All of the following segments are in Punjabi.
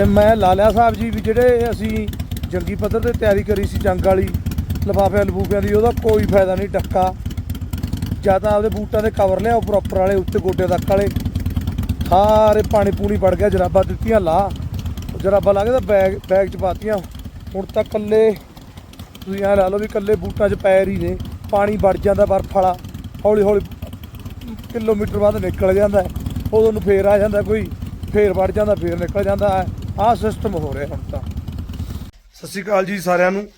ਤੇ ਮੈਂ ਲਾਲਿਆ ਸਾਹਿਬ ਜੀ ਵੀ ਜਿਹੜੇ ਅਸੀਂ ਜੰਗੀ ਪੱਧਰ ਤੇ ਤਿਆਰੀ ਕਰੀ ਸੀ ਜੰਗ ਵਾਲੀ, ਲਫਾਫਿਆਂ ਲਫੂਫਿਆਂ ਦੀ, ਉਹਦਾ ਕੋਈ ਫਾਇਦਾ ਨਹੀਂ ਡੱਕਾ। ਜਾਂ ਤਾਂ ਆਪਦੇ ਬੂਟਾਂ ਦੇ ਕਵਰ ਲਿਆਓ ਪ੍ਰੋਪਰ ਵਾਲੇ, ਉੱਤੇ ਗੋਡੇ ਤੱਕ ਵਾਲੇ। ਸਾਰੇ ਪਾਣੀ ਪੂਣੀ ਵੜ ਗਿਆ, ਜਰਾਬਾਂ ਦਿੱਤੀਆਂ, ਲਾ। ਜਰਾਬਾਂ ਲਾ ਕੇ ਤਾਂ ਬੈਗ ਬੈਗ ਚ ਪਾਤੀਆਂ। ਹੁਣ ਤਾਂ ਕੱਲੇ ਤੁਸੀਂ ਐ ਲਾ ਲਓ ਵੀ ਕੱਲੇ ਬੂਟਾਂ 'ਚ ਪੈਰ ਹੀ ਨੇ। ਪਾਣੀ ਵੜ ਜਾਂਦਾ ਬਰਫ ਵਾਲਾ। ਹੌਲੀ ਹੌਲੀ ਕਿਲੋਮੀਟਰ ਬਾਅਦ ਨਿਕਲ ਜਾਂਦਾ। ਉਦੋਂ ਨੂੰ ਫੇਰ ਆ ਜਾਂਦਾ ਕੋਈ, ਫੇਰ ਵੜ ਜਾਂਦਾ, ਫੇਰ ਨਿਕਲ ਜਾਂਦਾ। ਹੈ ਆਹ ਸਿਸਟਮ ਹੋ ਰਿਹਾ ਹੁਣ ਤਾਂ। ਸਤਿ ਸ਼੍ਰੀ ਅਕਾਲ ਜੀ ਸਾਰਿਆਂ ਨੂੰ।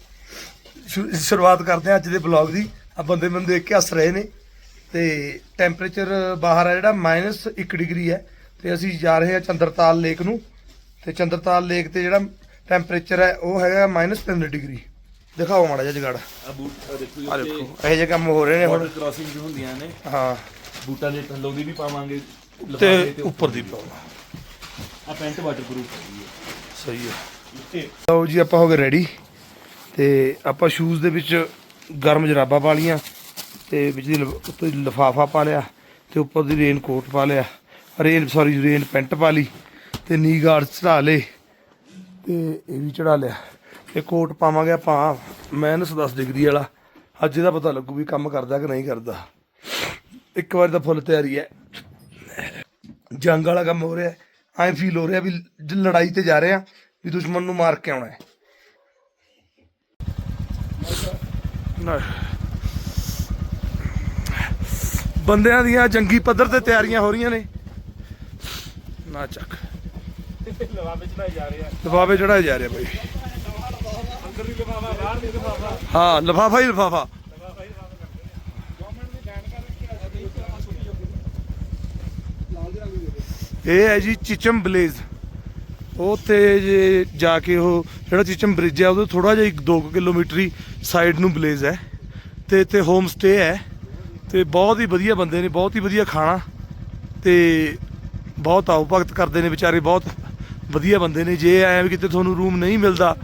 ਸ਼ੁਰੂਆਤ ਕਰਦੇ ਹਾਂ ਅੱਜ ਦੇ ਬਲੌਗ ਦੀ। ਆ ਬੰਦੇ ਮੈਨੂੰ ਦੇਖ ਕੇ ਹੱਸ ਰਹੇ ਨੇ। ਤੇ ਟੈਂਪਰੇਚਰ ਬਾਹਰ ਆ ਜਿਹੜਾ -1 ਡਿਗਰੀ ਹੈ। ਤੇ ਅਸੀਂ ਜਾ ਰਹੇ ਹਾਂ ਚੰਦਰਤਾਲ ਲੇਕ ਨੂੰ। ਤੇ ਚੰਦਰਤਾਲ ਲੇਕ ਤੇ ਜਿਹੜਾ ਟੈਂਪਰੇਚਰ ਹੈ ਉਹ ਹੈਗਾ -3 ਡਿਗਰੀ ਦਿਖਾਓ ਮਾੜਾ ਜਿਹਾ ਜਗਾੜ। ਆ ਬੂਟ ਦੇਖੋ ਜੀ ਇਹੋ ਜਿਹੇ ਕੰਮ ਹੋ ਰਹੇ ਨੇ ਹੁਣ। ਕ੍ਰਾਸਿੰਗ ਹੁੰਦੀਆਂ ਨੇ। ਹਾਂ। ਬੂਟਾਂ ਦੇ ਥੱਲੋਂ ਦੀ ਵੀ ਪਾਵਾਂਗੇ। ਤੇ ਉੱਪਰ ਦੀ। ਪਾਉਣਾ। ਆ ਪੈਂਟ ਵਾਟਰ ਪ੍ਰੂਫ ਹੈਗੀ ਸਹੀ ਹੈ। ਹੈ ਲਓ ਜੀ ਆਪਾਂ ਹੋ ਗਏ ਰੈਡੀ ਤੇ ਆਪਾਂ ਸ਼ੂਜ਼ ਦੇ ਵਿੱਚ ਗਰਮ ਜਰਾਬਾਂ ਪਾ ਲੀਆਂ ਤੇ ਵਿੱਚ ਦੀ ਲ- ਉੱਤੇ ਲਫਾਫਾ ਪਾ ਲਿਆ ਤੇ ਉੱਪਰ ਦੀ ਰੇਨ ਕੋਟ ਪਾ ਲਿਆ। ਰੇਨ ਸੌਰੀ ਰੇਨ ਪੈਂਟ ਪਾ ਲਈ ਤੇ ਨੀ ਗਾਰਡ ਚੜਾ ਲਏ ਤੇ ਇਹ ਵੀ ਚੜਾ ਲਿਆ। ਤੇ ਕੋਟ ਪਾਵਾਂਗੇ ਆਪਾਂ ਮਾਈਨਸ 10 ਡਿਗਰੀ ਵਾਲਾ। ਅੱਜ ਇਹਦਾ ਪਤਾ ਲੱਗੂ ਵੀ ਕੰਮ ਕਰਦਾ ਕਿ ਨਹੀਂ ਕਰਦਾ। ਇੱਕ ਵਾਰ ਤਾਂ ਫੁੱਲ ਤਿਆਰੀ ਹੈ। ਜੰਗ ਵਾਲਾ ਕੰਮ ਹੋ ਰਿਹਾ ਐ ਫੀਲ ਹੋ ਰਿਹਾ ਵੀ ਲੜਾਈ ਤੇ ਜਾ ਰਹੇ ਆ, ਵੀ ਦੁਸ਼ਮਣ ਨੂੰ ਮਾਰ ਕੇ ਆਉਣਾ ਹੈ। ਬੰਦਿਆਂ ਦੀਆਂ ਜੰਗੀ ਪੱਧਰ ਤੇ ਤਿਆਰੀਆਂ ਹੋ ਰਹੀਆਂ ਨੇ। ਨਾ ਚੱਕ। ਲਵਾਵੇ ਚੜਾਏ ਜਾ ਰਹੇ ਆ। ਲਿਫਾਫੇ ਚੜਾਏ ਜਾ ਰਹੇ ਆ ਬਾਈ। ਅੰਦਰ ਦੀ ਲਵਾਵਾ ਬਾਹਰ ਦੀ ਲਵਾਵਾ ਹਾਂ, ਲਿਫਾਫਾ ਹੀ ਲਿਫਾਫਾ। ਇਹ ਹੈ ਜੀ ਚਿਚਮ ਬਲੇਜ਼। ਉੱਥੇ ਜੇ ਜਾ ਕੇ ਉਹ ਜਿਹੜਾ ਚਿਚਮ ਬ੍ਰਿਜ ਹੈ, ਉਹਦੇ ਥੋੜਾ ਜਿਹਾ 2 ਕਿਲੋਮੀਟਰ ਹੀ ਸਾਈਡ ਨੂੰ ਬਲੇਜ਼ ਹੈ। ਤੇ ਇੱਥੇ ਹੋਮ ਸਟੇ ਹੈ। ਤੇ ਬਹੁਤ ਹੀ ਵਧੀਆ ਬੰਦੇ ਨੇ, ਬਹੁਤ ਹੀ ਵਧੀਆ ਖਾਣਾ। ਤੇ ਬਹੁਤ ਆਉ ਭਗਤ ਕਰਦੇ ਨੇ ਵਿਚਾਰੇ, ਬਹੁਤ ਵਧੀਆ ਬੰਦੇ ਨੇ। ਜੇ ਆਇਆ ਵੀ ਕਿਤੇ ਤੁਹਾਨੂੰ ਰੂਮ ਨਹੀਂ ਮਿਲਦਾ,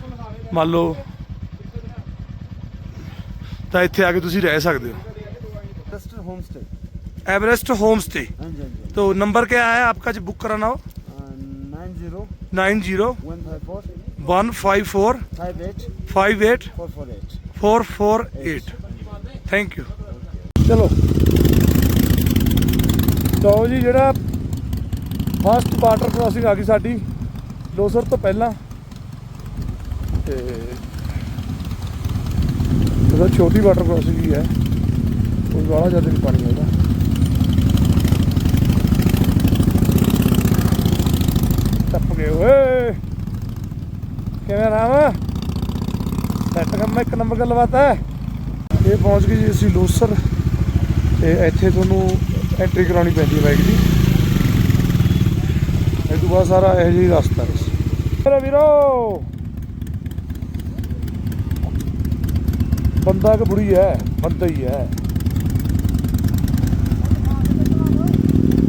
ਮੰਨ ਲਓ, ਤਾਂ ਇੱਥੇ ਆ ਕੇ ਤੁਸੀਂ ਰਹਿ ਸਕਦੇ ਹੋ। Castor home stay Everest home stay हाँ जी हाँ जी तो नंबर क्या है आपका जो बुक कराना हो nine zero nine zero one five four one five four five eight five eight four four eight four four eight thank you ਚਲੋ ਲਓ ਜੀ ਜਿਹੜਾ ਫਸਟ ਵਾਟਰ ਕ੍ਰਾਸਿੰਗ ਆ ਗਈ ਸਾਡੀ ਲੋਸਰ ਤੋਂ ਪਹਿਲਾਂ ਤੇ ਇਹਦਾ ਛੋਟੀ ਵਾਟਰ ਕ੍ਰਾਸਿੰਗ ਹੀ ਹੈ ਕੋਈ ਬਾਹਲਾ ਜ਼ਿਆਦਾ ਨਹੀਂ ਪਾਣੀ ਹੈਗਾ ਗਏ, ਓਏ। ਕਿਵੇਂ ਰਾਮ? ਸੈੱਟ ਕੰਮ ਇੱਕ ਨੰਬਰ ਗੱਲਬਾਤ ਹੈ। ਇਹ ਪਹੁੰਚ ਗਏ ਜੀ ਅਸੀਂ ਲੋਸਰ। ਤੇ ਇੱਥੇ ਤੁਹਾਨੂੰ ਐਂਟਰੀ ਕਰਾਉਣੀ ਪੈਂਦੀ ਹੈ ਬਾਈਕ ਦੀ। ਇਹ ਤੋਂ ਬਾਅਦ ਸਾਰਾ ਇਹ ਜਿਹੀ ਰਸਤਾ ਹੈ। ਮੇਰੇ ਵੀਰੋ। ਬੰਦਾ ਕਿ ਬੁੜੀ ਹੈ, ਬੰਦਾ ਹੀ ਹੈ।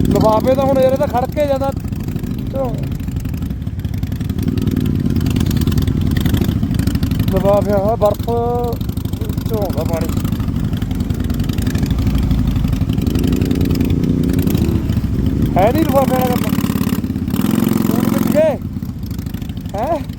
ਲਵਾਵੇ ਤਾਂ ਹੁਣ ਇਹਦੇ ਤਾਂ ਖੜ ਕੇ ਜਾਂਦਾ ਪਿਆ ਹੋਇਆ, ਬਰਫ਼ ਚੋਂ ਆਉਂਦਾ ਪਾਣੀ। ਹੈ ਨਹੀਂ ਲਫਾਫੇ ਵਾਲਾ ਕੰਮ ਫੋਨ ਵਿੱਚ ਗਏ ਹੈ?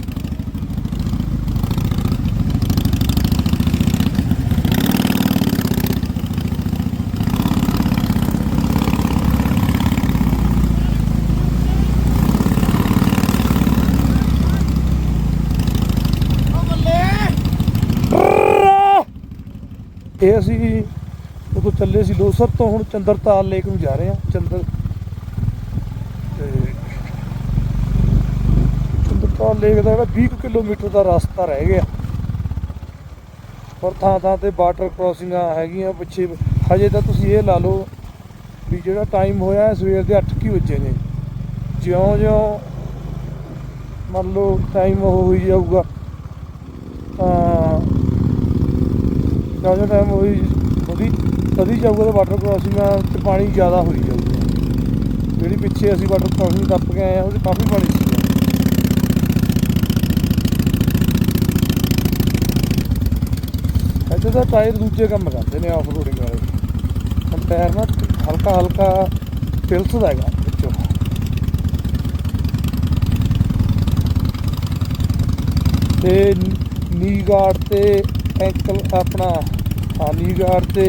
ਇਹ ਅਸੀਂ ਉਦੋਂ ਚੱਲੇ ਸੀ ਲੋਸਰ ਤੋਂ, ਹੁਣ ਚੰਦਰਤਾਲ ਲੇਕ ਨੂੰ ਜਾ ਰਹੇ ਹਾਂ, ਚੰਦਰ। ਤੇ ਚੰਦਰਤਾਲ ਲੇਕ ਦਾ ਜਿਹੜਾ 20 ਕੁ ਕਿਲੋਮੀਟਰ ਦਾ ਰਸਤਾ ਰਹਿ ਗਿਆ। ਪਰ ਥਾਂ ਥਾਂ ਤੇ ਵਾਟਰ ਕ੍ਰਾਸਿੰਗਾਂ ਹੈਗੀਆਂ ਪਿੱਛੇ, ਹਜੇ ਤਾਂ ਤੁਸੀਂ ਇਹ ਲਾ ਲਓ ਵੀ ਜਿਹੜਾ ਟਾਈਮ ਹੋਇਆ ਹੈ, ਸਵੇਰ ਦੇ 8 ਕੀ ਵਜੇ ਨੇ। ਜਿਉਂ ਜਿਉਂ ਮੰਨ ਲਓ ਟਾਈਮ ਉਹ ਹੋਈ ਜਾਊਗਾ, ਤਾਂ ਜਿਉਂ ਟਾਈਮ ਹੋਈ ਉਹਦੀ ਵਧੀ ਜਾਊਗਾ ਤਾਂ ਵਾਟਰ ਕ੍ਰਾਸਿੰਗਾਂ ਤੇ ਪਾਣੀ ਜ਼ਿਆਦਾ ਹੋਈ ਜਾਊਗਾ। ਜਿਹੜੀ ਪਿੱਛੇ ਅਸੀਂ ਵਾਟਰ ਕ੍ਰਾਸਿੰਗ ਟੱਪ ਕੇ ਆਏ ਆ, ਉਹਦੇ ਕਾਫੀ ਪਾਣੀ ਸੀ। ਇੱਥੇ ਤਾਂ ਟਾਇਰ ਦੂਜੇ ਕੰਮ ਕਰਦੇ ਨੇ ਆਫ ਰੋਡਿੰਗ ਵਾਲੇ। ਹੁਣ ਟਾਇਰ ਨਾ ਹਲਕਾ ਹਲਕਾ ਤਿਲਸਦਾ ਹੈਗਾ ਵਿੱਚੋਂ। ਤੇ ਨੀ ਗਾਰਡ ਤੇ ਐਂਕਲ ਆਪਣਾ ਹਾਂ ਤੇ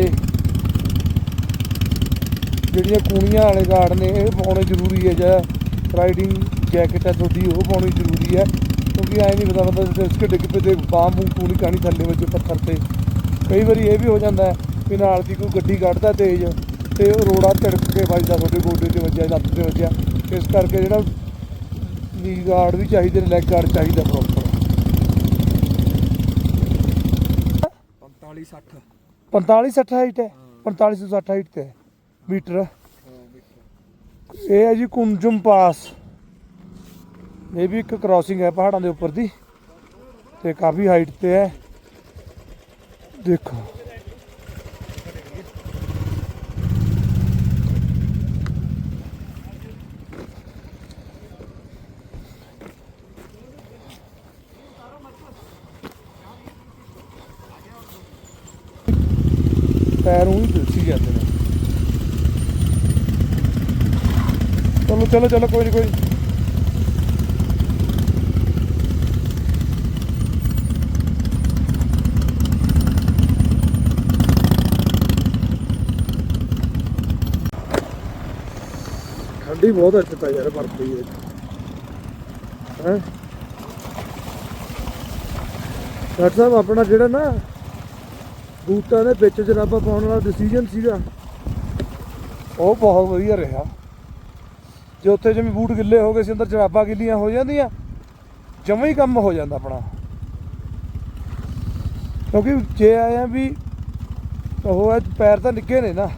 ਜਿਹੜੀਆਂ ਕੂਣੀਆਂ ਵਾਲੇ ਗਾਰਡ ਨੇ, ਇਹ ਪਾਉਣੇ ਜ਼ਰੂਰੀ ਹੈ ਜਿਹੜਾ ਰਾਈਡਿੰਗ ਜੈਕਟ ਹੈ ਤੁਹਾਡੀ, ਉਹ ਪਾਉਣੀ ਜ਼ਰੂਰੀ ਹੈ। ਕਿਉਂਕਿ ਐ ਨਹੀਂ ਪਤਾ ਬੰਦਾ ਇਸ ਕੇ ਡਿੱਗ ਪਏ ਤੇ ਬਾਹ ਮੂੰਹ ਕੂਣੀ ਕਾਣੀ ਥੱਲੇ ਵੱਜੇ ਪੱਥਰ ਤੇ। ਕਈ ਵਾਰੀ ਇਹ ਵੀ ਹੋ ਜਾਂਦਾ ਹੈ ਵੀ ਨਾਲ ਦੀ ਕੋਈ ਗੱਡੀ ਕੱਢਦਾ ਤੇਜ਼ ਤੇ ਉਹ ਰੋੜਾ ਝੜਕ ਕੇ ਵੱਜਦਾ ਤੁਹਾਡੇ ਗੋਡੇ ਤੇ ਵੱਜਿਆ, ਲੱਤ ਤੇ ਵੱਜਿਆ। ਇਸ ਕਰਕੇ ਜਿਹੜਾ ਨੀ ਗਾਰਡ ਵੀ ਚਾਹੀਦੇ ਨੇ ਲੈਗ ਗਾਰਡ ਚਾਹੀਦਾ ਪ੍ਰੋਪਰ 45 60 45 60 ਹਾਈਟ ਹੈ 45 ਤੋਂ 60 ਹਾਈਟ ਤੇ ਹੈ, ਮੀਟਰ। ਇਹ ਹੈ ਜੀ ਕੁੰਜਮ ਪਾਸ। ਇਹ ਵੀ ਇੱਕ ਕ੍ਰਾਸਿੰਗ ਹੈ ਪਹਾੜਾਂ ਦੇ ਉੱਪਰ ਦੀ, ਤੇ ਕਾਫੀ ਹਾਈਟ ਤੇ ਹੈ। ਦੇਖੋ। ਪੈਰ ਉਹੀ ਦਿਸੀ ਜਾਂਦੇ ਨੇ। ਚਲੋ ਚਲੋ ਚਲੋ, ਕੋਈ ਨਹੀਂ ਕੋਈ ਠੰਡੀ ਬਹੁਤ ਇੱਥੇ ਤਾਂ ਯਾਰ, ਬਰਫ ਹੈ। ਹੈ? ਡਾਕਟਰ ਸਾਹਿਬ, ਆਪਣਾ ਜਿਹੜਾ ਨਾ ਬੂਟਾਂ ਦੇ ਵਿੱਚ ਜਰਾਬਾਂ ਪਾਉਣ ਵਾਲਾ ਡਿਸੀਜਨ ਸੀਗਾ। ਉਹ ਬਹੁਤ ਵਧੀਆ ਰਿਹਾ। ਜੇ ਉੱਥੇ ਜਿਵੇਂ ਬੂਟ ਗਿੱਲੇ ਹੋ ਗਏ ਸੀ, ਅੰਦਰ ਜਰਾਬਾਂ ਗਿੱਲੀਆਂ ਹੋ ਜਾਂਦੀਆਂ, ਜਮਾ ਹੀ ਕੰਮ ਹੋ ਜਾਂਦਾ ਆਪਣਾ। ਕਿਉਂਕਿ ਜੇ ਆਇਆ ਵੀ ਉਹ ਹੈ ਪੈਰ ਤਾਂ ਨਿੱਗੇ ਨੇ ਨਾ।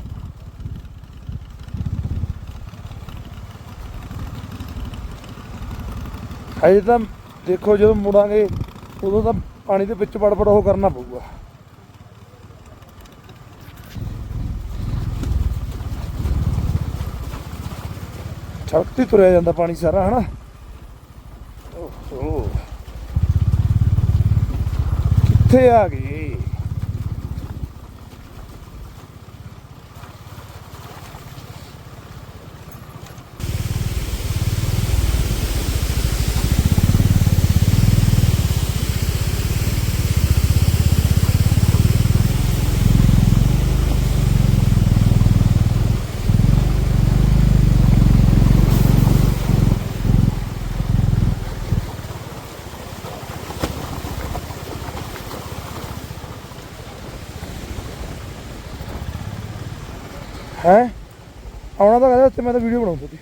ਅਜੇ ਤਾਂ ਦੇਖੋ ਜਦੋਂ ਮੁੜਾਂਗੇ, ਉਦੋਂ ਤਾਂ ਪਾਣੀ ਦੇ ਵਿੱਚ ਵੜ ਵੜ ਉਹ ਕਰਨਾ ਪਊਗਾ। ਛੜਕਤੀ ਤੁਰਿਆ ਜਾਂਦਾ ਪਾਣੀ ਸਾਰਾ ਹਨਾ? ਓਹੋ। ਕਿੱਥੇ ਆ ਗਏ ਹੈ ਆਉਣਾ ਤਾਂ ਕਹਿੰਦਾ ਉੱਥੇ ਮੈਂ ਤਾਂ ਵੀਡੀਓ ਬਣਾਉਂਦਾ ਸੀ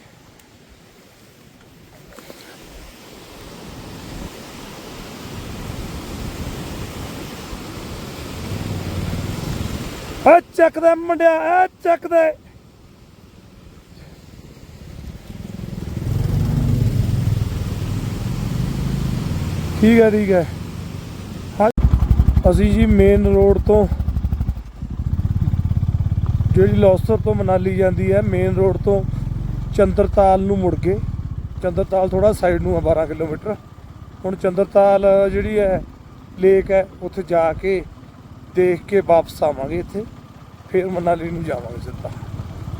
ਆ ਚੱਕ ਦੇ ਮੁੰਡਿਆ ਆ ਚੱਕ ਦੇ। ਠੀਕ ਹੈ ਠੀਕ ਹੈ। ਅਸੀਂ ਜੀ ਮੇਨ ਰੋਡ ਤੋਂ ਜਿਹੜੀ ਲੌਸਰ ਤੋਂ ਮਨਾਲੀ ਜਾਂਦੀ ਹੈ ਮੇਨ ਰੋਡ ਤੋਂ ਚੰਦਰਤਾਲ ਨੂੰ ਮੁੜ ਕੇ। ਚੰਦਰਤਾਲ ਥੋੜਾ ਸਾਈਡ ਨੂੰ ਹੈ 12 ਕਿਲੋਮੀਟਰ। ਹੁਣ ਚੰਦਰਤਾਲ ਜਿਹੜੀ ਹੈ ਲੇਕ ਹੈ, ਉੱਥੇ ਜਾ ਕੇ ਦੇਖ ਕੇ ਵਾਪਸ ਆਵਾਂਗੇ ਇੱਥੇ। ਫਿਰ ਮਨਾਲੀ ਨੂੰ ਜਾਵਾਂਗੇ ਸਿੱਧਾ।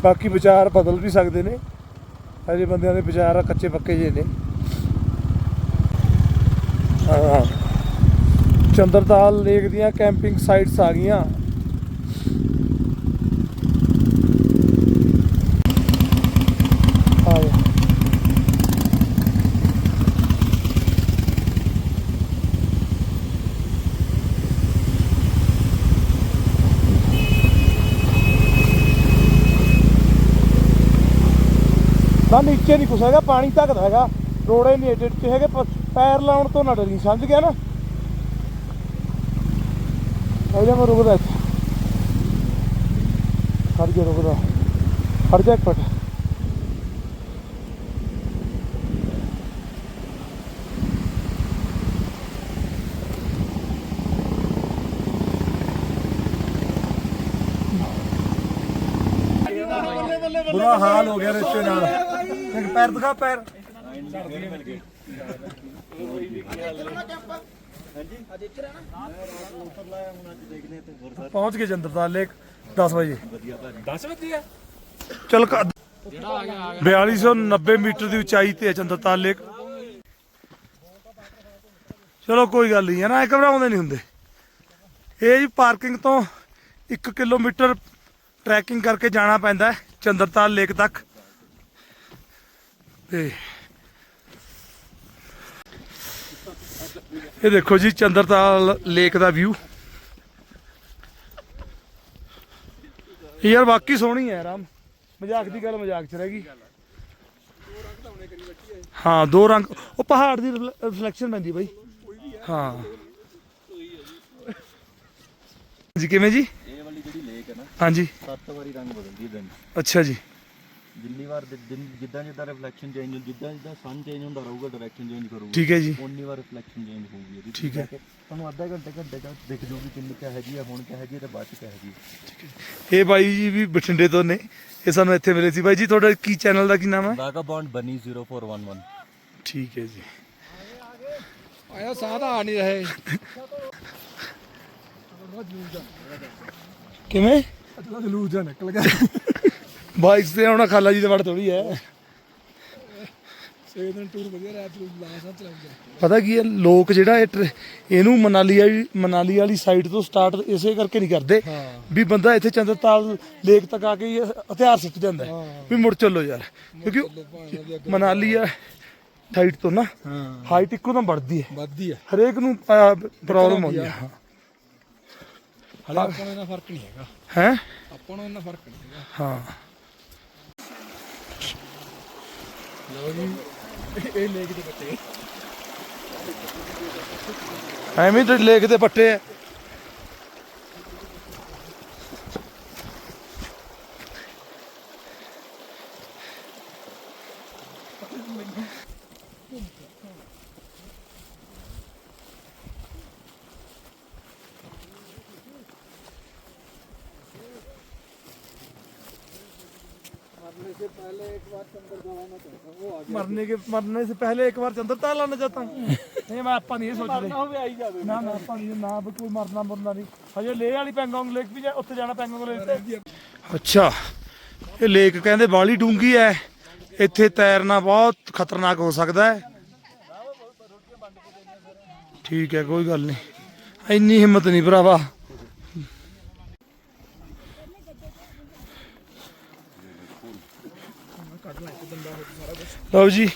ਬਾਕੀ ਵਿਚਾਰ ਬਦਲ ਵੀ ਸਕਦੇ ਨੇ। ਹਜੇ ਬੰਦਿਆਂ ਦੇ ਵਿਚਾਰ ਕੱਚੇ ਪੱਕੇ ਜੇ ਨੇ। ਚੰਦਰਤਾਲ ਲੇਕ ਦੀਆਂ ਕੈਂਪਿੰਗ ਸਾਈਟਸ ਆ ਗਈਆਂ ਆ ਗਿਆ ਨਾ ਨੀਚੇ ਨਹੀਂ ਕੁਛ ਹੈਗਾ, ਪਾਣੀ ਧੱਕਦਾ ਹੈਗਾ। ਰੋੜੇ ਨਹੀਂ ਏਡੇ ਏਡੇ ਹੈਗੇ, ਪੈਰ ਲਾਉਣ ਤੋਂ ਨਾ ਡਰੀ, ਸਮਝ ਗਿਆ ਨਾ? ਅਜਾ ਮੈਂ ਰੁਕਦਾ ਇੱਥੇ। ਖੜ ਜਾ, ਰੁਕਦਾ। ਖੜ ਜਾ ਇੱਕ ਮਿੰਟ। ਬੁਰਾ ਹਾਲ ਹੋ ਗਿਆ ਰਿਸ਼ਤੇ ਨਾਲ। ਪੈਰ ਦਿਖਾ ਪੈਰ। ਪਹੁੰਚ ਗਏ ਜੰਦਰਤਾਲ ਲੇਕ 10 ਵਜੇ। 10 ਵਜੇ ਆ? ਚਲ 4290 ਮੀਟਰ ਦੀ ਉਚਾਈ ਤੇ ਹੈ ਚੰਦਰਤਾਲ ਲੇਕ ਚਲੋ ਕੋਈ ਗੱਲ ਨਹੀਂ ਹੈ ਨਾ ਇਹ ਘਬਰਾਉਂਦੇ ਨਹੀਂ ਹੁੰਦੇ। ਇਹ ਜੀ ਪਾਰਕਿੰਗ ਤੋਂ 1 ਕਿਲੋਮੀਟਰ ਟਰੈਕਿੰਗ ਕਰਕੇ ਜਾਣਾ ਪੈਂਦਾ ਹੈ ਚੰਦਰਤਾਲ ਲੇਕ ਤੱਕ। ਤੇ ਇਹ ਦੇਖੋ ਜੀ ਚੰਦਰਤਾਲ ਲੇਕ ਦਾ ਵਿਊ ਯਾਰ ਵਾਕਈ ਸੋਹਣੀ ਹੈ ਰਾਮ ਮਜ਼ਾਕ ਦੀ ਗੱਲ ਮਜ਼ਾਕ ਚ ਰਹਿ ਗਈ। ਹਾਂ ਦੋ ਰੰਗ। ਉਹ ਪਹਾੜ ਦੀ ਰਿਫਲੈਕਸ਼ਨ ਪੈਂਦੀ ਬਾਈ। ਹਾਂ। ਜੀ ਕਿਵੇਂ ਜੀ? ਇਹ ਵਾਲੀ ਜਿਹੜੀ ਲੇਕ ਹੈ ਨਾ ਹਾਂਜੀ। ਸੱਤ ਵਾਰੀ ਰੰਗ ਬਦਲਦੀ ਹੈ ਦਿਨ। ਅੱਛਾ ਜੀ। ਜਿੰਨੀ ਵਾਰ ਦਿ- ਦਿਨ ਜਿੱਦਾਂ ਜਿੱਦਾਂ ਰਿਫਲੈਕਸ਼ਨ ਚੇਂਜ ਹੁੰਦਾ ਜਿੱਦਾਂ ਜਿੱਦਾਂ ਸਨ ਚੇਂਜ ਹੁੰਦਾ ਰਹੂਗਾ ਡਾਇਰੈਕਸ਼ਨ ਚੇਂਜ ਕਰੂਗਾ। ਠੀਕ ਹੈ ਜੀ। ਉਨੀ ਵਾਰ ਰਿਫਲੈਕਸ਼ਨ ਚੇਂਜ ਹੋਊਗੀ ਇਹਦੀ। ਠੀਕ ਹੈ। ਤੁਹਾਨੂੰ ਅੱਧਾ ਘੰਟੇ ਘੰਟੇ ਦਾ ਦਿਖ ਜੂਗੀ ਕਿੰਨੀ ਕਹ ਹੈਗੀ ਆ ਹੁਣ ਕਹ ਹੈਗੀ ਆ ਤੇ ਬਾਅਦ ਚ ਕਹ ਹੈਗੀ ਆ। ਇਹ ਬਾਈ ਜੀ ਵੀ ਬਠਿੰਡੇ ਤੋਂ ਨੇ। ਇਹ ਸਾਨੂੰ ਇੱਥੇ ਮਿਲੇ ਸੀ। ਬਾਈ ਜੀ ਤੁਹਾਡਾ ਕੀ ਚੈਨਲ ਦਾ ਕੀ ਨਾਮ ਹੈ? ਵਾਗਾਬੌਂਡ ਬਨੀ 0411 ਠੀਕ ਹੈ ਜੀ। ਆਇਆ ਸਾਹ ਤਾਂ ਆ ਨਹੀਂ ਰਹੇ ਕਿਵੇਂ? ਅਜਲਾ ਜਲੂਸ ਜਾ ਨਿਕਲ ਗਿਆ। ਬਾਈਕ ਤੇ ਆਉਣਾ ਖਾਲਾ ਜੀ ਦੇ ਵੜ ਥੋੜੀ ਹੈ। ਸਵੇਰ ਦਾ ਟੂਰ ਵਧੀਆ ਰਾਤ ਨੂੰ ਲਾਸਾਂ ਚਲਾਉਂਦੇ ਪਤਾ ਕੀ ਹੈ ਲੋਕ ਜਿਹੜਾ ਇਹਨੂੰ ਮਨਾਲੀ ਵਾਲੀ ਮਨਾਲੀ ਵਾਲੀ ਸਾਈਡ ਤੋਂ ਸਟਾਰਟ ਇਸੇ ਕਰਕੇ ਨਹੀਂ ਕਰਦੇ ਵੀ ਬੰਦਾ ਇੱਥੇ ਚੰਦਰਤਾਲ ਲੇਕ ਤੱਕ ਆ ਕੇ ਹਥਿਆਰ ਸਿੱਟ ਜਾਂਦਾ ਵੀ ਮੁੜ ਚੱਲੋ ਯਾਰ। ਕਿਉਂਕਿ ਮਨਾਲੀ ਆ ਹਾਈਟ ਤੋਂ ਨਾ ਹਾਈਟ ਇੱਕੋ ਦਮ ਵੱਧਦੀ ਹੈ। ਵੱਧਦੀ ਆ ਹਰੇਕ ਨੂੰ ਪ੍ਰੋਬਲਮ ਆਉਂਦੀ ਹੈ। ਹਾਲੇ ਆਪਾਂ ਨੂੰ ਫ਼ਰਕ ਨਹੀਂ ਹੈਗਾ। ਹੈ? ਆਪਾਂ ਨੂੰ ਇੰਨਾ ਫ਼ਰਕ ਨਹੀਂ ਹੈਗਾ। ਹਾਂ। ਲਓ ਜੀ। ਇਹ ਲੇਕ ਦੇ ਬੱਚੇ ਐਵੇਂ ਤੇ ਲੇਕ ਦੇ ਪੱਟੇ ਆ मरने के मरने से पहले एक बार चंद्रताल आना चाहता हूँ नहीं मैं ਆਪਾਂ ਨਹੀਂ ਇਹ ਸੋਚਦੇ ਨਾ ਨਾ ਆਪਾਂ ਨਹੀਂ ਨਾ ਵੀ ਕੋਈ ਮਰਨਾ ਮੁਰਨਾ ਨਹੀਂ ਹਜੇ ਲੇਹ ਵਾਲੀ ਪੈਂਗੋਂਗ ਲੇਕ ਵੀ ਜਾ- ਉੱਥੇ ਜਾਣਾ ਪੈਂਗੋਂਗ ਲੇਕ ਤੇ ਅੱਛਾ ਇਹ ਲੇਕ ਕਹਿੰਦੇ ਬਾਲੀ ਡੂੰਗੀ ਹੈ ਇੱਥੇ ਤੈਰਨਾ ਬਹੁਤ ਖਤਰਨਾਕ ਹੋ ਸਕਦਾ ਹੈ ਠੀਕ ਹੈ ਕੋਈ ਗੱਲ ਨਹੀਂ ਇੰਨੀ ਹਿੰਮਤ ਨਹੀਂ ਭਰਾਵਾ ਲਓ ਜੀ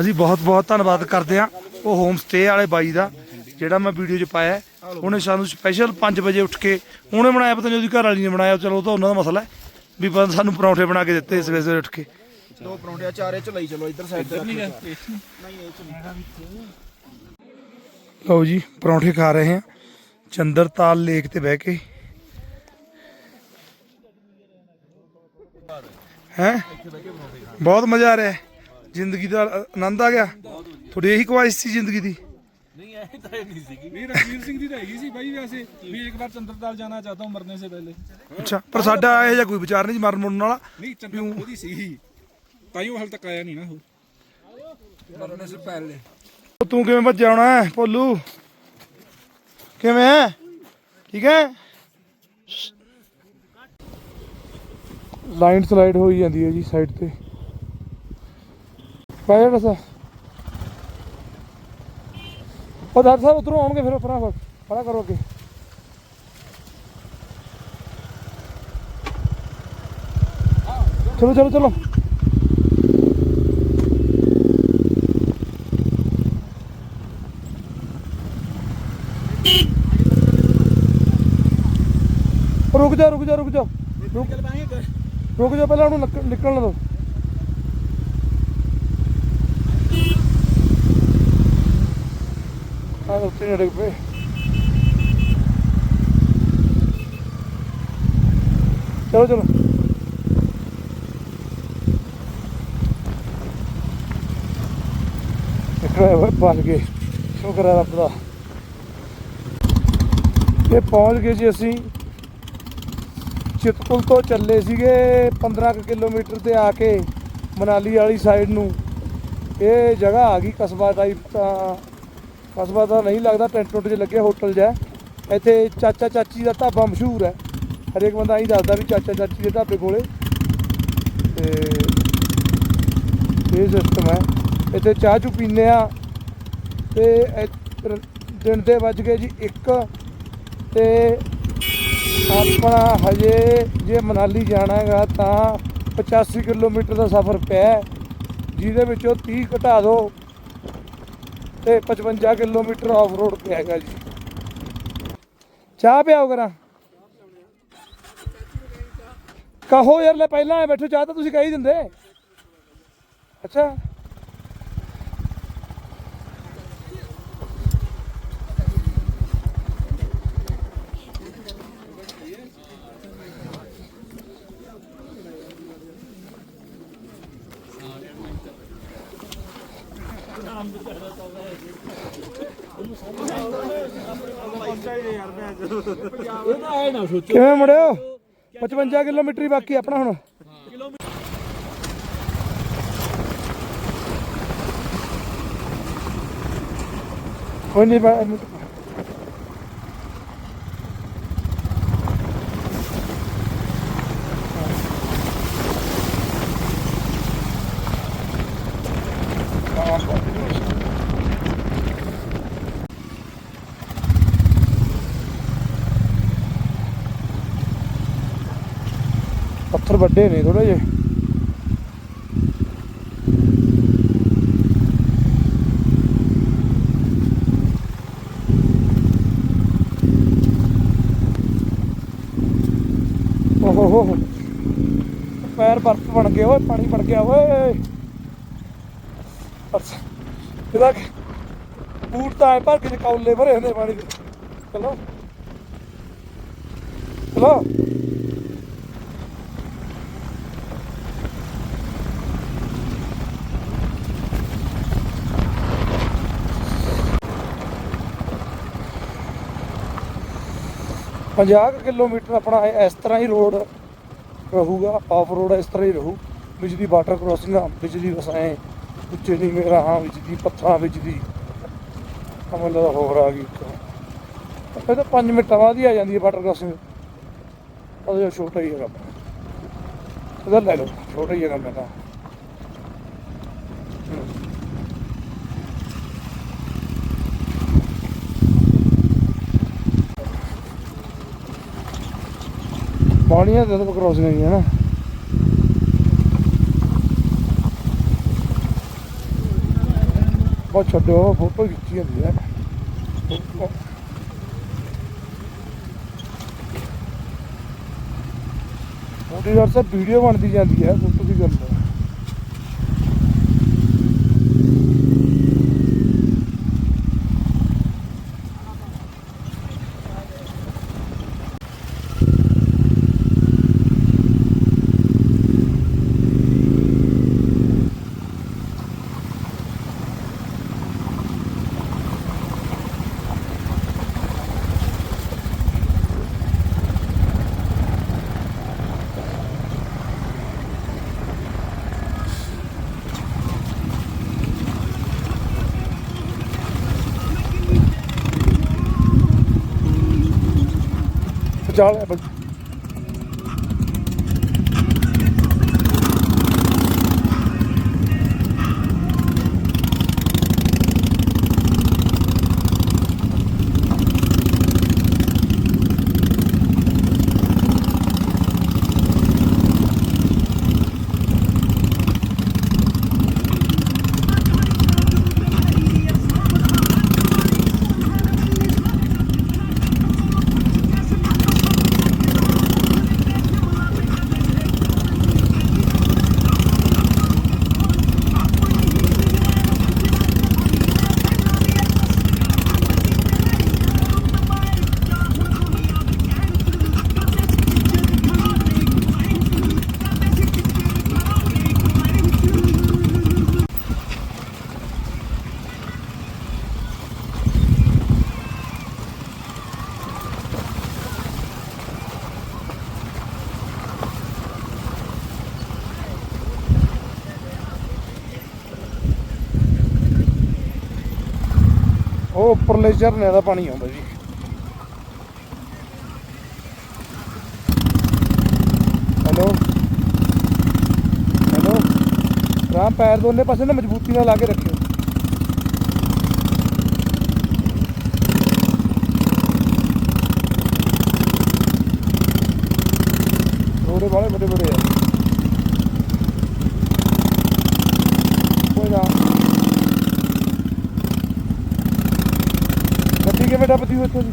ਅਸੀਂ ਬਹੁਤ ਬਹੁਤ ਧੰਨਵਾਦ ਕਰਦੇ ਹਾਂ ਉਹ ਹੋਮ ਸਟੇ ਵਾਲੇ ਬਾਈ ਦਾ ਜਿਹੜਾ ਮੈਂ ਵੀਡੀਓ 'ਚ ਪਾਇਆ। ਉਹਨੇ ਸਾਨੂੰ ਸਪੈਸ਼ਲ 5 ਵਜੇ ਉੱਠ ਕੇ ਉਹਨੇ ਬਣਾਇਆ ਪਤਾ ਨਹੀਂ ਉਹਦੀ ਘਰ ਵਾਲੀ ਨੇ ਬਣਾਇਆ ਚਲੋ ਉਹ ਤਾਂ ਉਹਨਾਂ ਦਾ ਮਸਲਾ ਹੈ ਵੀ ਪਤਾ ਸਾਨੂੰ ਪਰੌਂਠੇ ਬਣਾ ਕੇ ਦਿੱਤੇ ਸਵੇਰੇ ਸਵੇਰੇ ਉੱਠ ਕੇ। ਦੋ ਪਰੌਂਠੇ ਚਾਰੇ ਚ ਲਈ ਚਲੋ ਇੱਧਰ ਸਾਈਡ ਤੇ ਨਹੀਂ ਲਓ ਜੀ ਪਰੌਂਠੇ ਖਾ ਰਹੇ ਹਾਂ। ਚੰਦਰਤਾਲ ਲੇਕ ਤੇ ਬਹਿ ਕੇ। ਹੈ? ਬਹੁਤ ਮਜ਼ਾ ਆ ਰਿਹਾ ਹੈ। ਜ਼ਿੰਦਗੀ ਦਾ ਆਨੰਦ ਆ ਗਿਆ। ਤੁਹਾਡੀ ਇਹੀ ਖੁਆਇਸ਼ ਸੀ ਜ਼ਿੰਦਗੀ ਦੀ? ਵੀ ਰਣਵੀਰ ਸਿੰਘ ਦੀ ਤਾਂ ਹੈਗੀ ਸੀ ਬਾਈ ਵੈਸੇ। ਵੀ ਇੱਕ ਵਾਰ ਚੰਦਰਤਾਲ ਜਾਣਾ ਚਾਹਤਾ ਹੂੰ ਮਰਨੇ ਸੇ ਪਹਿਲੇ। ਅੱਛਾ ਪਰ ਸਾਡਾ ਇਹ ਜਿਹਾ ਕੋਈ ਵਿਚਾਰ ਨਹੀਂ ਸੀ ਮਰਨ ਮੁਰਨ ਵਾਲਾ। ਨਹੀਂ ਚੰਦਰ ਉਹਦੀ ਸੀ ਤਾਈਓ ਹਾਲ ਤੱਕ ਆਇਆ ਨਹੀਂ ਨਾ ਉਹ। ਮਰਨੇ ਸੇ ਪਹਿਲੇ। ਉਹ ਤੂੰ ਕਿਵੇਂ ਭੱਜਿਆ ਆਉਣਾ ਹੈ ਭੋਲੂ? ਕਿਵੇਂ ਹੈ? ਠੀਕ ਹੈ? ਲਾਈਨ ਸਲਾਈਡ ਹੋਈ ਜਾਂਦੀ ਹੈ ਜੀ ਸਾਈਡ ਤੇ। ਪਾਇਆ ਰਸਾ ਉਹ ਦਰ ਸਾਹਿਬ ਉਧਰੋਂ ਆਉਣਗੇ ਫਿਰ ਫਟਾਫਟ। ਖੜਾ ਕਰੋ ਅੱਗੇ। ਚਲੋ ਚਲੋ ਚਲੋ। ਰੁਕ ਜਾ ਰੁਕ ਜਾ ਰੁਕ ਜਾ। ਰੁਕ ਰੁਕ ਜਾ, ਪਹਿਲਾਂ ਉਹਨੂੰ ਨਿਕ- ਨਿਕਲਣ ਦਿਓ ਆ ਉੱਤੇ ਨੇੜੇ ਪਏ। ਚਲੋ ਚਲੋ। ਡਰਾਈਵਰ ਹੋਇਆ ਬਚ ਗਏ। ਸ਼ੁਕਰ ਹੈ ਰੱਬ ਦਾ। ਇਹ ਪਹੁੰਚ ਗਏ ਜੀ ਅਸੀਂ ਚਿਤਕੁਲ ਤੋਂ ਚੱਲੇ ਸੀਗੇ 15 ਕੁ ਕਿਲੋਮੀਟਰ ਤੇ ਆ ਕੇ ਮਨਾਲੀ ਵਾਲੀ ਸਾਈਡ ਨੂੰ। ਇਹ ਜਗ੍ਹਾ ਆ ਗਈ ਕਸਬਾ ਟਾਈਪ ਤਾਂ ਕਸਬਾ ਤਾਂ ਨਹੀਂ ਲੱਗਦਾ ਟੈਂਟ ਟੁੱਟ 'ਚ ਲੱਗੇ ਹੋਟਲ ਜਿਹਾ। ਇੱਥੇ ਚਾਚਾ ਚਾਚੀ ਦਾ ਢਾਬਾ ਮਸ਼ਹੂਰ ਹੈ। ਹਰੇਕ ਬੰਦਾ ਇਹੀ ਦੱਸਦਾ ਵੀ ਚਾਚਾ ਚਾਚੀ ਦੇ ਢਾਬੇ ਕੋਲੇ। ਤੇ ਇਹ ਸਿਸਟਮ ਹੈ। ਇੱਥੇ ਚਾਹ ਚੂ ਪੀਂਦੇ ਆ ਤੇ ਦਿਨ ਦੇ ਵੱਜ ਗਏ ਜੀ 1 ਤੇ ਆਪਣਾ ਹਜੇ ਜੇ ਮਨਾਲੀ ਜਾਣਾ ਹੈਗਾ ਤਾਂ 85 ਕਿਲੋਮੀਟਰ ਦਾ ਸਫ਼ਰ ਪਿਆ ਹੈ, ਜਿਹਦੇ ਵਿੱਚੋਂ 30 ਘਟਾ ਦਿਓ ਤੇ 55 ਕਿਲੋਮੀਟਰ ਆਫ ਰੋਡ ਤੇ ਹੈਗਾ ਜੀ। ਚਾਹ ਪਿਆਓ ਕਰਾਂ ਕਹੋ ਯਾਰ, ਲੈ ਪਹਿਲਾਂ ਬੈਠੋ, ਚਾਹ ਤਾਂ ਤੁਸੀਂ ਕਹੀ ਦਿੰਦੇ। ਅੱਛਾ। ਸੋਚੋ। ਕਿਵੇਂ ਮੁੜਿਓ? 55 ਕਿਲੋਮੀਟਰ ਹੀ ਬਾਕੀ ਆਪਣਾ ਹੁਣ। ਕੋਈ ਨਹੀਂ ਬਾ- ਪੱਥਰ ਵੱਡੇ ਨੇ ਥੋੜੇ ਜਿਹੇ। ਓਹੋ ਪੈਰ ਬਰਫ ਬਣ ਗਏ ਓਏ, ਪਾਣੀ ਬਣ ਗਿਆ ਓਏ। ਇਹਦਾ ਬੂਟ ਤਾਂ ਐ ਭਰ ਕੇ ਕੌਲੇ ਭਰੇ ਹੁੰਦੇ ਪਾਣੀ ਦੇ। ਚਲੋ। ਚਲੋ। ਪੰਜਾਹ ਕੁ ਕਿਲੋਮੀਟਰ ਆਪਣਾ ਇਹ ਇਸ ਤਰ੍ਹਾਂ ਹੀ ਰੋਡ ਰਹੂਗਾ ਆਫ ਰੋਡ ਇਸ ਤਰ੍ਹਾਂ ਹੀ ਰਹੂ। ਵਿੱਚ ਦੀ ਵਾਟਰ ਕ੍ਰੋਸਿੰਗਾਂ ਵਿੱਚ ਦੀ ਰਸਾਏ ਉੱਚੇ ਨੀਵੇਂ ਰਾਹਾਂ ਵਿੱਚ ਦੀ ਪੱਥਰਾਂ ਵਿੱਚ ਦੀ ਕਮਲ ਦਾ ਹੋਰ ਆ ਗਈ ਇਹ ਤਾਂ 5 ਮਿੰਟਾਂ ਬਾਅਦ ਹੀ ਆ ਜਾਂਦੀ ਹੈ ਵਾਟਰ ਕ੍ਰੋਸਿੰਗ ਉਹ ਛੋਟਾ ਹੀ ਹੈਗਾ। ਇਹਦਾ ਲੈ ਲਓ, ਛੋਟਾ ਹੀ ਹੈਗਾ ਮੈਂ ਤਾਂ। ਪਾਣੀਆਂ ਦੇ ਤਾਂ ਕ੍ਰੋਸਿੰਗ ਹੀ ਨਾ। ਬਹੁਤ ਛੱਡੋ ਫੋਟੋ ਖਿੱਚੀ ਜਾਂਦੀ ਹੈ ਮੋਟੀ ਵਾਰ ਵੀਡੀਓ ਬਣਦੀ ਜਾਂਦੀ ਹੈ ਫੋਟੋ ਦੀ ਗੱਲ ਹੈ ਚੱਲ ਉਹ ਉੱਪਰਲੇ ਝਰਨੇ ਦਾ ਪਾਣੀ ਆਉਂਦਾ ਜੀ। ਹੈਲੋ? ਹੈਲੋ? ਰਾਮ, ਪੈਰ ਦੋਨੇ ਪਾਸੇ ਨਾ ਮਜ਼ਬੂਤੀ ਨਾਲ ਲਾ ਕੇ ਰੱਖਿਓ। ਥੋੜੇ ਬਾਲੇ ਬੜੇ ਬੜੇ ਆ। ਟੱਪਦੀ ਹੋਈ ਇੱਥੋਂ ਦੀ।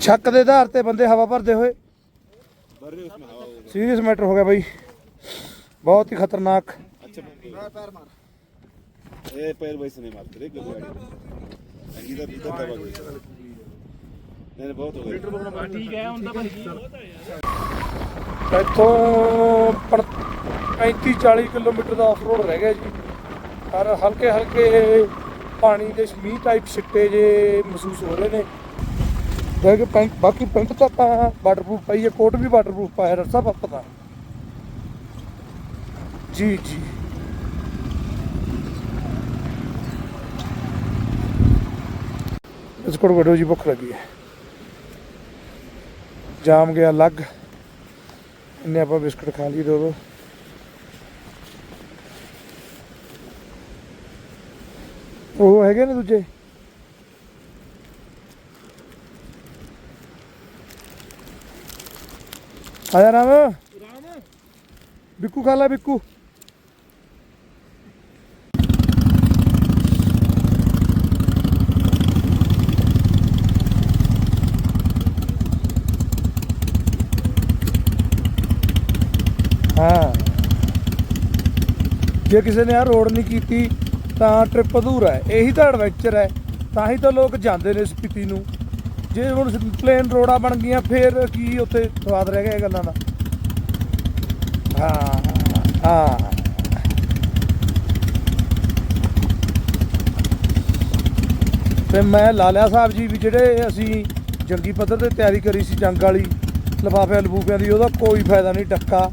ਛੱਕ ਦੇ ਆਧਾਰ ਤੇ ਬੰਦੇ ਹਵਾ ਭਰਦੇ ਹੋਏ। ਸੀਰੀਅਸ ਮੈਟਰ ਹੋ ਗਿਆ ਬਾਈ। ਬਹੁਤ ਹੀ ਖਤਰਨਾਕ। ਇਹ ਪੈਰ ਵੈਸੇ ਨਹੀਂ ਮਾਰਦੇ ਰੇ ਗੱਡੀ ਇਧਰ ਇਧਰ ਦਬਾ ਗਈ ਨਹੀਂ ਬਹੁਤ ਹੋ ਗਿਆ। ਠੀਕ ਹੈ ਹੁਣ ਤਾਂ ਭਾਈ ਇੱਥੋਂ 35 40 ਕਿਲੋਮੀਟਰ ਦਾ ਆਫ ਰੋਡ ਰਹਿ ਗਿਆ ਜੀ। ਪਰ ਹਲਕੇ ਹਲਕੇ ਪਾਣੀ ਦੇ ਮੀਂਹ ਟਾਈਪ ਛਿੱਟੇ ਜੇ ਮਹਿਸੂਸ ਹੋ ਰਹੇ ਨੇ। ਕੇ ਪੈਂਟ ਬਾਕੀ ਪੈਂਟ ਤਾਂ ਆਪਾਂ ਵਾਟਰਪ੍ਰੂਫ ਪਾਈ ਹੈ ਕੋਟ ਵੀ ਵਾਟਰਪ੍ਰੂਫ ਪਾਇਆ ਰੱਸਾ ਪੱਪਦਾ ਜੀ ਜੀ। ਬਿਸਕੁਟ ਵਡੋ ਜੀ ਭੁੱਖ ਲੱਗੀ ਹੈ। ਜਾਮ ਗਿਆ ਲੱਗ ਇੰਨੇ ਆਪਾਂ ਬਿਸਕੁਟ ਖਾ ਲਈ ਦੋ ਦੋ। ਉਹ ਹੈਗੇ ਨੇ ਦੂਜੇ? ਆਇਆ ਰਾਮ। ਬਿੱਕੂ ਖਾ ਲੈ ਬਿੱਕੂ। ਜੇ ਕਿਸੇ ਨੇ ਆ ਰੋਡ ਨਹੀਂ ਕੀਤੀ, ਤਾਂ ਟ੍ਰਿਪ ਅਧੂਰਾ ਹੈ। ਇਹੀ ਤਾਂ ਐਡਵੈਂਚਰ ਹੈ। ਤਾਂ ਹੀ ਤਾਂ ਲੋਕ ਜਾਂਦੇ ਨੇ ਸਪੀਤੀ ਨੂੰ। ਜੇ ਹੁਣ ਪਲੇਨ ਰੋਡਾਂ ਬਣ ਗਈਆਂ, ਫੇਰ ਕੀ ਉੱਥੇ ਸਵਾਦ ਰਹਿ ਗਿਆ ਇਹ ਗੱਲਾਂ ਦਾ? ਹਾਂ ਹਾਂ। ਤੇ ਮੈਂ ਲਾਲਿਆ ਸਾਹਿਬ ਜੀ ਵੀ ਜਿਹੜੇ ਅਸੀਂ ਜੰਗੀ ਪੱਧਰ ਤੇ ਤਿਆਰੀ ਕਰੀ ਸੀ ਜੰਗ ਵਾਲੀ, ਲਿਫਾਫਿਆਂ, ਲਫੂਫਿਆਂ ਦੀ, ਉਹਦਾ ਕੋਈ ਫਾਇਦਾ ਨਹੀਂ ਟੱਕਾ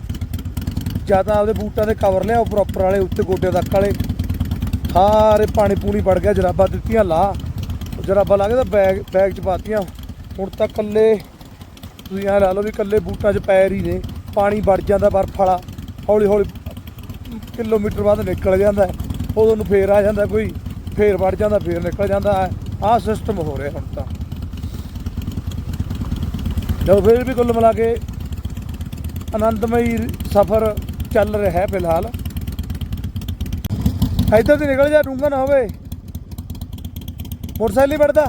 ਜਾਂ ਤਾਂ ਆਪਦੇ ਬੂਟਾਂ ਦੇ ਕਵਰ ਲਿਆਓ ਪ੍ਰੋਪਰ ਵਾਲੇ, ਉੱਤੇ ਗੋਡੇ ਤੱਕ ਵਾਲੇ। ਸਾਰੇ ਪਾਣੀ ਪੂਣੀ ਵੜ ਗਿਆ, ਜਰਾਬਾਂ ਦਿੱਤੀਆਂ, ਲਾ। ਜਰਾਬਾ ਲਾ ਕੇ ਤਾਂ ਬੈਗ ਬੈਗ ਚ ਪਾਤੀਆਂ। ਹੁਣ ਤਾਂ ਕੱਲੇ ਤੁਸੀਂ ਐਂ ਲਾ ਲਓ ਵੀ ਕੱਲੇ ਬੂਟਾਂ 'ਚ ਪੈਰ ਹੀ ਨੇ। ਪਾਣੀ ਵੜ ਜਾਂਦਾ ਬਰਫ ਵਾਲਾ। ਹੌਲੀ ਹੌਲੀ ਕਿਲੋਮੀਟਰ ਬਾਅਦ ਨਿਕਲ ਜਾਂਦਾ। ਉਦੋਂ ਨੂੰ ਫੇਰ ਆ ਜਾਂਦਾ ਕੋਈ, ਫੇਰ ਵੜ ਜਾਂਦਾ, ਫੇਰ ਨਿਕਲ ਜਾਂਦਾ। ਆਹ ਸਿਸਟਮ ਹੋ ਰਿਹਾ ਹੁਣ ਤਾਂ। ਜਦੋਂ ਫਿਰ ਵੀ ਕੁੱਲ ਮਿਲਾ ਕੇ ਆਨੰਦਮਈ ਸਫ਼ਰ ਚੱਲ ਰਿਹਾ ਹੈ ਫਿਲਹਾਲ। ਇੱਧਰ ਦੀ ਨਿਕਲ ਜਾ, ਡੂੰਘਾ ਨਾ ਹੋਵੇ। ਮੋਟਰਸਾਈਕਲ ਹੀ ਵੜਦਾ।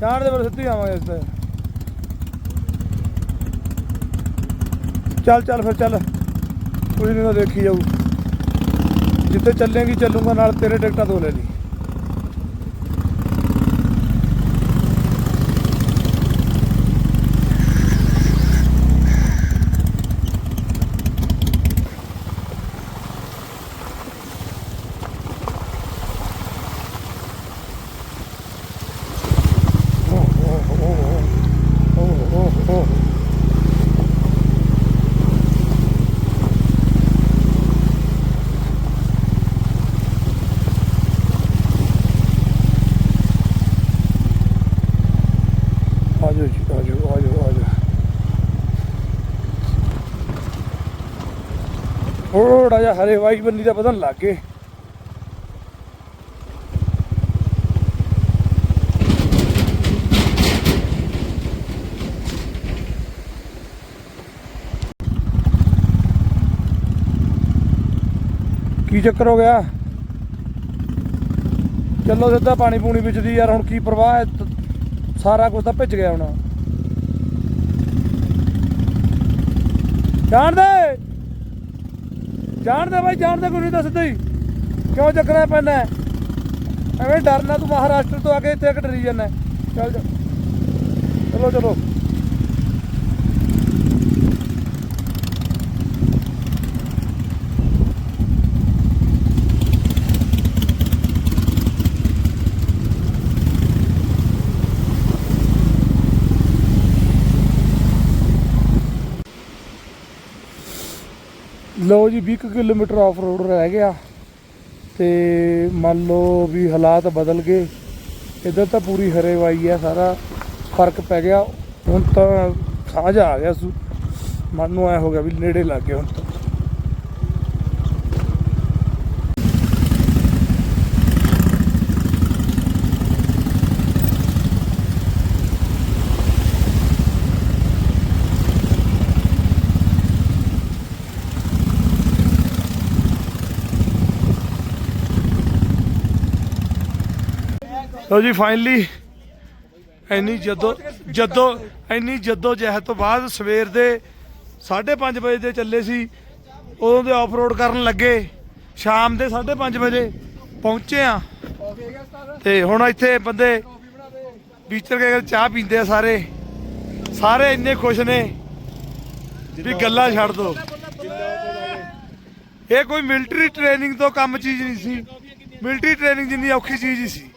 ਜਾਣ ਦੇ ਪਰ ਸਿੱਧੀ ਆਵਾਂਗੇ ਇਸ ਤੇ। ਚੱਲ ਚੱਲ ਫਿਰ, ਚੱਲ। ਕੁਝ ਨਹੀਂ ਦੇਖੀ ਜਾਊ। ਜਿੱਥੇ ਚੱਲੇਗੀ, ਚੱਲੂਗਾ, ਨਾਲ ਤੇਰੇ ਟਿਕਟਾਂ ਤੋਂ ਲੈ ਲਈ ਓਹ ਓਹ ਓਹ ਆਜੋ ਜੀ ਆਜੋ ਆਜੋ ਆਜੋ ਥੋੜਾ ਵਾਈ ਬੰਨੀ ਦਾ ਬਦਨ ਲੱਗ ਗਏ। ਕੀ ਚੱਕਰ ਹੋ ਗਿਆ? ਚੱਲੋ ਸਿੱਧਾ ਪਾਣੀ ਪੂਣੀ ਵਿੱਚ ਦੀ ਯਾਰ, ਹੁਣ ਕੀ ਪ੍ਰਵਾਹ ਹੈ? ਸਾਰਾ ਕੁਝ ਤਾਂ ਭਿੱਜ ਗਿਆ ਹੁਣ। ਜਾਣ ਦੇ! ਜਾਣਦੇ ਬਾਈ ਜਾਣਦੇ ਕੋਈ ਨਹੀਂ ਤਾਂ ਹੀ। ਕਿਉਂ ਚੱਕਣਾ ਪੈਣਾ ਹੈ? ਐਵੇਂ ਡਰਨਾ ਤੂੰ ਮਹਾਰਾਸ਼ਟਰ ਤੋਂ ਆ ਕੇ ਇੱਥੇ ਡਰੀ ਜਾਂਦਾ ਚੱਲ ਜਾ। ਚਲੋ ਚਲੋ। ਲਓ ਜੀ 20 ਕਿਲੋਮੀਟਰ ਆਫ ਰੋਡ ਰਹਿ ਗਿਆ ਤੇ ਮੰਨ ਲਓ ਵੀ ਹਾਲਾਤ ਬਦਲ ਗਏ। ਇੱਧਰ ਤਾਂ ਪੂਰੀ ਹਰੇਵਾਈ ਆ, ਸਾਰਾ ਫ਼ਰਕ ਪੈ ਗਿਆ। ਹੁਣ ਤਾਂ ਸਾਂਝ ਆ ਗਿਆ ਮਨ ਨੂੰ ਐ ਹੋ ਗਿਆ ਵੀ ਨੇੜੇ ਲੱਗ ਗਿਆ ਹੁਣ ਤਾਂ। ਲਓ ਜੀ ਫਾਈਨਲੀ ਇੰਨੀ ਜਦੋਂ ਜਦੋਂ ਇੰਨੀ ਜਦੋਂ ਜਹਿਦ ਤੋਂ ਬਾਅਦ ਸਵੇਰ ਦੇ 5:30 ਵਜੇ ਦੇ ਚੱਲੇ ਸੀ, ਉਦੋਂ ਦੇ ਆਫ ਰੋਡ ਕਰਨ ਲੱਗੇ, ਸ਼ਾਮ ਦੇ 5:30 ਵਜੇ ਪਹੁੰਚੇ ਆ ਤੇ ਹੁਣ ਇੱਥੇ ਬੰਦੇ ਵਿਚਰ ਕੇ ਚਾਹ ਪੀਂਦੇ ਆ ਸਾਰੇ ਸਾਰੇ ਇੰਨੇ ਖੁਸ਼ ਨੇ ਵੀ ਗੱਲਾਂ ਛੱਡ ਦੋ। ਇਹ ਕੋਈ ਮਿਲਟਰੀ ਟ੍ਰੇਨਿੰਗ ਤੋਂ ਕੰਮ ਚੀਜ਼ ਨਹੀਂ ਸੀ। ਮਿਲਟਰੀ ਟ੍ਰੇਨਿੰਗ ਜਿੰਨੀ ਔਖੀ ਚੀਜ਼ ਹੀ ਸੀ।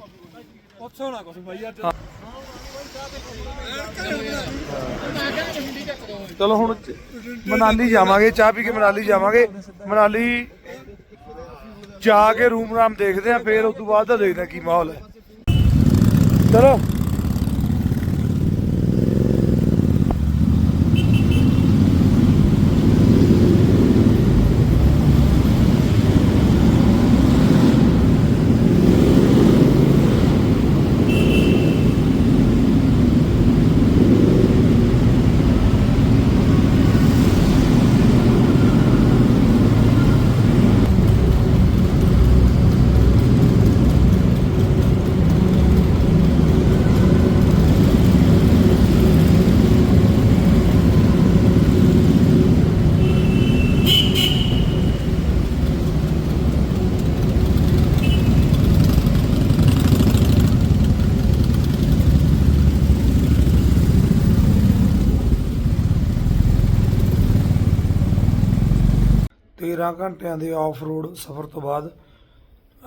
ਉੱਥੋਂ ਨਾ ਕੁਛ ਬਾਈ ਅੱਜ। ਚਲੋ ਹੁਣ ਚ- ਮਨਾਲੀ ਜਾਵਾਂਗੇ, ਚਾਹ ਪੀ ਕੇ ਮਨਾਲੀ ਜਾਵਾਂਗੇ। ਮਨਾਲੀ ਜਾ ਕੇ ਰੂਮ ਰਾਮ ਦੇਖਦੇ ਆ, ਫੇਰ ਉਸ ਤੋਂ ਬਾਅਦ ਦਾ ਦੇਖਦੇ ਆ ਕੀ ਮਾਹੌਲ ਹੈ। ਚਲੋ। ਤੇਰਾਂ ਘੰਟਿਆਂ ਦੇ ਆਫ ਰੋਡ ਸਫ਼ਰ ਤੋਂ ਬਾਅਦ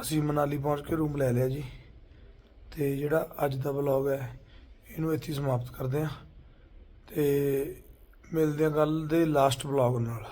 ਅਸੀਂ ਮਨਾਲੀ ਪਹੁੰਚ ਕੇ ਰੂਮ ਲੈ ਲਿਆ ਜੀ। ਤੇ ਜਿਹੜਾ ਅੱਜ ਦਾ ਵਲੌਗ ਹੈ, ਇਹਨੂੰ ਇੱਥੇ ਸਮਾਪਤ ਕਰਦੇ ਹਾਂ। ਤੇ ਮਿਲਦੇ ਹਾਂ ਗੱਲ ਦੇ ਲਾਸਟ ਵਲੌਗ ਨਾਲ।